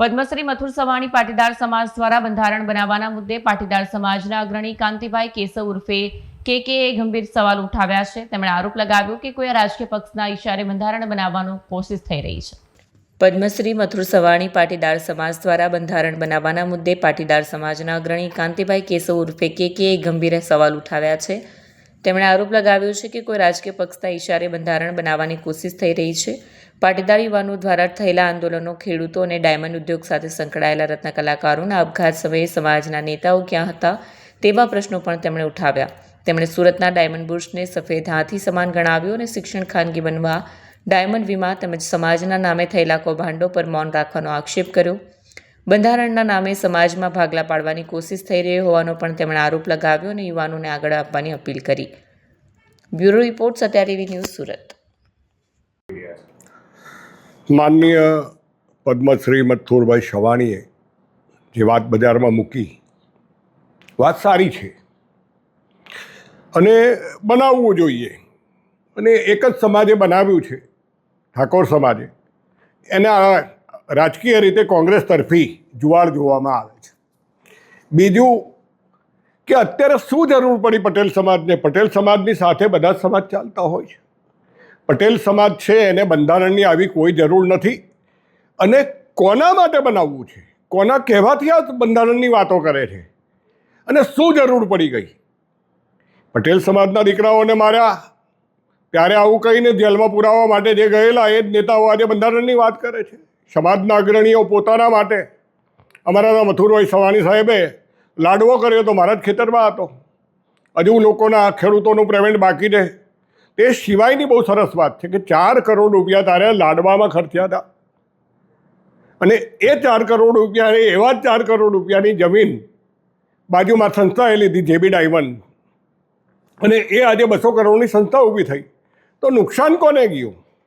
પદ્મશ્રી મથુર સવાણી પાટીદાર સમાજ દ્વારા બંધારણ બનાવવાના મુદ્દે પાટીદાર સમાજના અગ્રણી કાંતિભાઈ કેશવ ઉર્ફે કે કે એ ગંભીર સવાલ ઉઠાવ્યા છે. તેમણે આરોપ લગાવ્યો કે કોઈ રાજકીય પક્ષના ઇશારે બંધારણ બનાવવાનો કોશિશ થઈ રહી છે. પદ્મશ્રી મથુર સવાણી પાટીદાર સમાજ દ્વારા બંધારણ બનાવવાના મુદ્દે પાટીદાર સમાજના અગ્રણી કાંતિભાઈ કેશવ ઉર્ફે કે કે એ ગંભીર સવાલ ઉઠાવ્યા છે. તેમણે આરોપ લગાવ્યો છે કે કોઈ રાજકીય પક્ષના ઇશારે બંધારણ બનાવવાની કોશિશ થઈ રહી છે. પાટીદાર યુવાનો દ્વારા થયેલા આંદોલનો, ખેડૂતો અને ડાયમંડ ઉદ્યોગ સાથે સંકળાયેલા રત્ન કલાકારોના આપઘાત સમયે સમાજના નેતાઓ ક્યાં હતા તેવા પ્રશ્નો પણ તેમણે ઉઠાવ્યા. તેમણે સુરતના ડાયમંડ બુર્સને સફેદ હાથી સમાન ગણાવ્યો અને શિક્ષણ ખાનગી બનવા ડાયમંડ વીમા તેમજ સમાજના નામે થયેલા કૌભાંડો પર મૌન રાખવાનો આક્ષેપ કર્યો. બંધારણના નામે સમાજમાં ભાગલા પાડવાની કોશિશ થઈ રહી હોવાનો પણ તેમણે આરોપ લગાવ્યો અને યુવાનોને આગળ આપવાની અપીલ કરી. Bureau report, Satya news, Surat. માનનીય પદ્મશ્રી મથુરભાઈ શવાણીએ જે વાત બજારમાં મૂકી, વાત સારી છે. અને બનાવવું જોઈએ. અને એક જ સમાજે બનાવ્યું છે, ઠાકોર સમાજે. એના રાજકીય રીતે કોંગ્રેસ તરફી જુવાળ જોવામાં આવે છે. બીજું કે અત્યારે શું જરૂર પડી પટેલ સમાજને? પટેલ સમાજની સાથે બધા જ સમાજ ચાલતા હોય છે. પટેલ સમાજ છે, એને બંધારણની આવી કોઈ જરૂર નથી. અને કોના માટે બનાવવું છે? કોના કહેવાથી આ બંધારણની વાતો કરે છે? અને શું જરૂર પડી ગઈ? પટેલ સમાજના દીકરાઓને માર્યા ત્યારે આવું કહીને જેલમાં પુરાવા માટે જે ગયેલા એ જ નેતાઓ આજે બંધારણની વાત કરે છે. સમાજના અગ્રણીઓ પોતાના માટે અમારા મથુરભાઈ સવાણી સાહેબે લાડવો કર્યો તો મારા જ ખેતરમાં હતો. હજુ લોકોના ખેડૂતોનું પેમેન્ટ બાકી છે તે સિવાયની બહુ સરસ વાત છે કે ચાર કરોડ રૂપિયા તારે લાડવામાં ખર્ચ્યા હતા. અને એ ચાર કરોડ રૂપિયા એવા જ ચાર કરોડ રૂપિયાની જમીન બાજુમાં સંસ્થાએ લીધી જેબી ડાયમંડ. અને એ આજે બસો કરોડની સંસ્થા ઊભી થઈ. તો નુકસાન કોને ગયું?